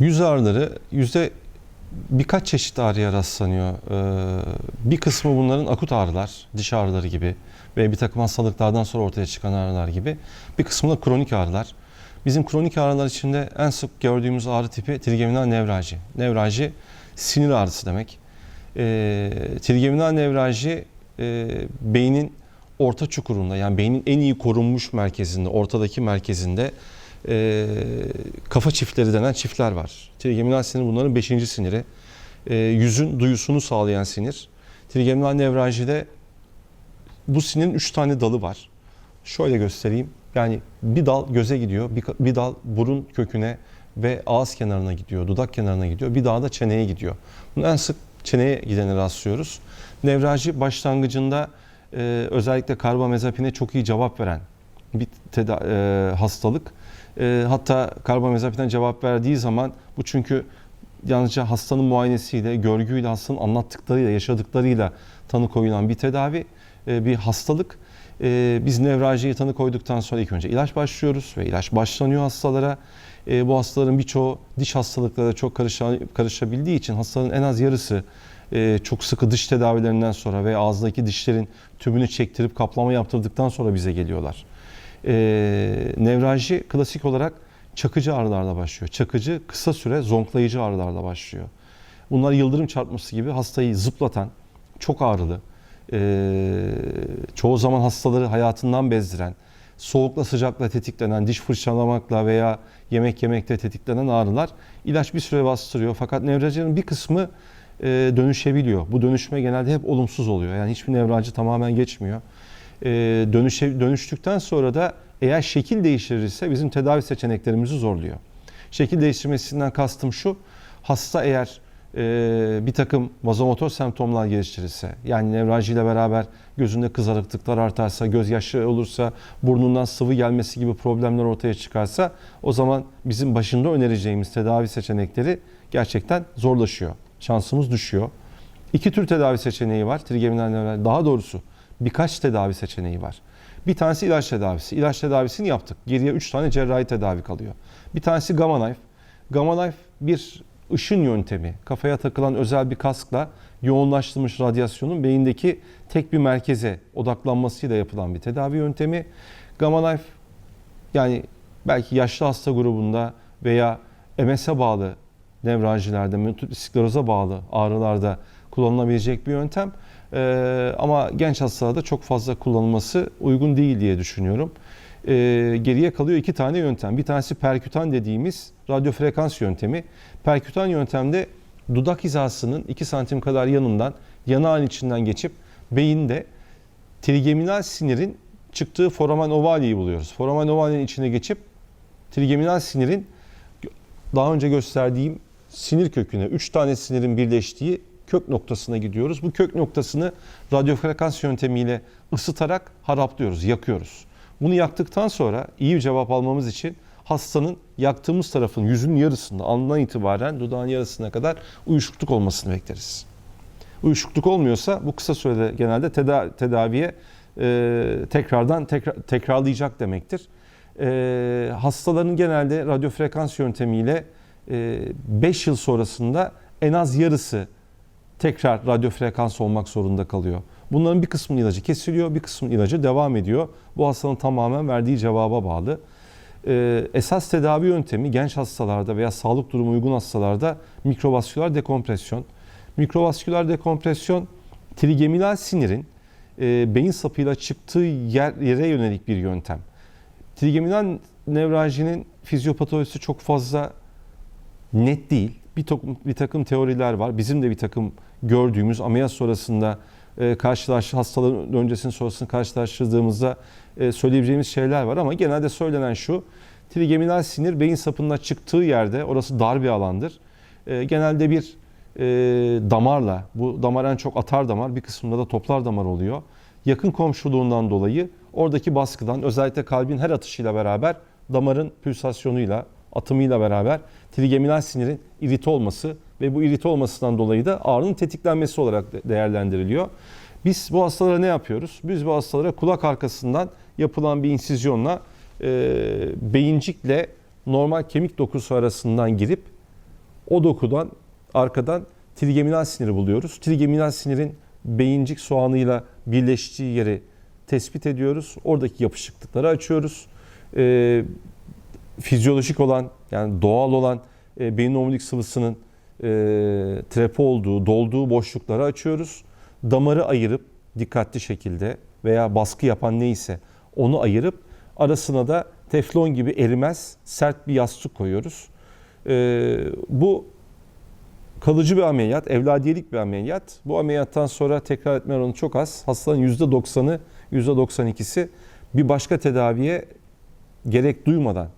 Yüz ağrıları yüzde birkaç çeşit ağrıya rastlanıyor. Ee, bir kısmı bunların akut ağrılar, diş ağrıları gibi ve bir takım hastalıklardan sonra ortaya çıkan ağrılar gibi. Bir kısmı da kronik ağrılar. Bizim kronik ağrılar içinde en sık gördüğümüz ağrı tipi trigeminal nevraji. Nevraji sinir ağrısı demek. Ee, trigeminal nevraji e, beynin orta çukurunda yani beynin en iyi korunmuş merkezinde, ortadaki merkezinde e, kafa çiftleri denen çiftler var. Trigeminal sinir bunların beşinci siniri. E, yüzün duyusunu sağlayan sinir. Trigeminal nevrajide bu sinirin üç tane dalı var. Şöyle göstereyim. Yani bir dal göze gidiyor, bir, bir dal burun köküne ve ağız kenarına gidiyor, dudak kenarına gidiyor. Bir daha da çeneye gidiyor. Bunu en sık çeneye gidene rastlıyoruz. Nevraji başlangıcında e, özellikle karbamazepine çok iyi cevap veren bir teda- e, hastalık. E, hatta karbamazepine cevap verdiği zaman bu çünkü yalnızca hastanın muayenesiyle, görgüyle, hastanın anlattıklarıyla, yaşadıklarıyla tanı koyulan bir tedavi, e, bir hastalık. E, biz nevrajiye tanı koyduktan sonra ilk önce ilaç başlıyoruz ve ilaç başlanıyor hastalara. E, bu hastaların birçoğu diş hastalıklara çok karışa, karışabildiği için hastanın en az yarısı e, çok sıkı dış tedavilerinden sonra ve ağızdaki dişlerin tümünü çektirip kaplama yaptırdıktan sonra bize geliyorlar. E, nevraji klasik olarak çakıcı ağrılarla başlıyor. Çakıcı kısa süre zonklayıcı ağrılarla başlıyor. Bunlar yıldırım çarpması gibi hastayı zıplatan, çok ağrılı, e, çoğu zaman hastaları hayatından bezdiren, soğukla sıcakla tetiklenen, diş fırçalamakla veya yemek yemekte tetiklenen ağrılar ilaç bir süre bastırıyor. Fakat nevracının bir kısmı e, dönüşebiliyor. Bu dönüşme genelde hep olumsuz oluyor. Yani hiçbir nevracı tamamen geçmiyor. E, dönüşe, dönüştükten sonra da eğer şekil değiştirirse bizim tedavi seçeneklerimizi zorluyor. Şekil değiştirmesinden kastım şu, hasta eğer e, bir takım vazomotor semptomlar geliştirirse, yani nevrajiyle beraber gözünde kızarıklıklar artarsa, gözyaşı olursa, burnundan sıvı gelmesi gibi problemler ortaya çıkarsa, o zaman bizim başında önereceğimiz tedavi seçenekleri gerçekten zorlaşıyor. Şansımız düşüyor. İki tür tedavi seçeneği var. Trigeminal nevral, daha doğrusu birkaç tedavi seçeneği var. Bir tanesi ilaç tedavisi. İlaç tedavisini yaptık. Geriye 3 tane cerrahi tedavi kalıyor. Bir tanesi Gamma Knife. Gamma Knife bir ışın yöntemi. Kafaya takılan özel bir kaskla yoğunlaştırılmış radyasyonun beyindeki tek bir merkeze odaklanmasıyla yapılan bir tedavi yöntemi. Gamma Knife yani belki yaşlı hasta grubunda veya MS'e bağlı nevraljilerde, multiple skleroza bağlı ağrılarda kullanılabilecek bir yöntem. Ee, ama genç hastalarda çok fazla kullanılması uygun değil diye düşünüyorum. Ee, geriye kalıyor iki tane yöntem. Bir tanesi perkütan dediğimiz radyo frekans yöntemi. Perkütan yöntemde dudak hizasının 2 santim kadar yanından, yanağın içinden geçip beyinde trigeminal sinirin çıktığı foramen ovaliyi buluyoruz. Foramen ovalinin içine geçip trigeminal sinirin daha önce gösterdiğim sinir köküne, 3 tane sinirin birleştiği kök noktasına gidiyoruz. Bu kök noktasını radyofrekans yöntemiyle ısıtarak haraplıyoruz, yakıyoruz. Bunu yaktıktan sonra iyi bir cevap almamız için hastanın yaktığımız tarafın yüzünün yarısında, alnından itibaren dudağın yarısına kadar uyuşukluk olmasını bekleriz. Uyuşukluk olmuyorsa bu kısa sürede genelde teda- tedaviye e, tekrardan tekrar, tekrarlayacak demektir. E, hastaların genelde radyofrekans yöntemiyle 5 yıl sonrasında en az yarısı tekrar radyo frekans olmak zorunda kalıyor. Bunların bir kısmının ilacı kesiliyor, bir kısmının ilacı devam ediyor. Bu hastanın tamamen verdiği cevaba bağlı. Ee, esas tedavi yöntemi genç hastalarda veya sağlık durumu uygun hastalarda mikrovasküler dekompresyon. Mikrovasküler dekompresyon trigeminal sinirin e, beyin sapıyla çıktığı yer, yere yönelik bir yöntem. Trigeminal nevraljinin fizyopatolojisi çok fazla net değil. Bir takım, bir takım teoriler var. Bizim de bir takım gördüğümüz ameliyat sonrasında e, karşılaş hastaların öncesini sonrasını karşılaştırdığımızda e, söyleyebileceğimiz şeyler var ama genelde söylenen şu. Trigeminal sinir beyin sapından çıktığı yerde orası dar bir alandır. E, genelde bir e, damarla bu damar en çok atar damar bir kısmında da toplar damar oluyor. Yakın komşuluğundan dolayı oradaki baskıdan özellikle kalbin her atışıyla beraber damarın pülsasyonuyla atımıyla beraber trigeminal sinirin irite olması ve bu irite olmasından dolayı da ağrının tetiklenmesi olarak de- değerlendiriliyor. Biz bu hastalara ne yapıyoruz? Biz bu hastalara kulak arkasından yapılan bir insizyonla e, beyincikle normal kemik dokusu arasından girip O dokudan arkadan trigeminal siniri buluyoruz. Trigeminal sinirin beyincik soğanıyla birleştiği yeri tespit ediyoruz. Oradaki yapışıklıkları açıyoruz. Ee, fizyolojik olan yani doğal olan e, beyin omurilik sıvısının e, trepe olduğu, dolduğu boşlukları açıyoruz. Damarı ayırıp dikkatli şekilde veya baskı yapan neyse onu ayırıp arasına da teflon gibi erimez sert bir yastık koyuyoruz. E, bu kalıcı bir ameliyat, evladiyelik bir ameliyat. Bu ameliyattan sonra tekrar etme oranı çok az. Hastaların %90'ı, %92'si bir başka tedaviye gerek duymadan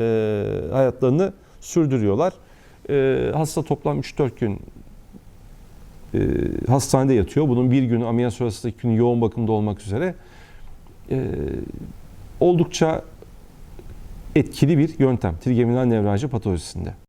e, hayatlarını sürdürüyorlar. E, hasta toplam 3-4 gün e, hastanede yatıyor. Bunun bir günü ameliyat sonrasındaki günü yoğun bakımda olmak üzere e, oldukça etkili bir yöntem trigeminal nevralji patolojisinde.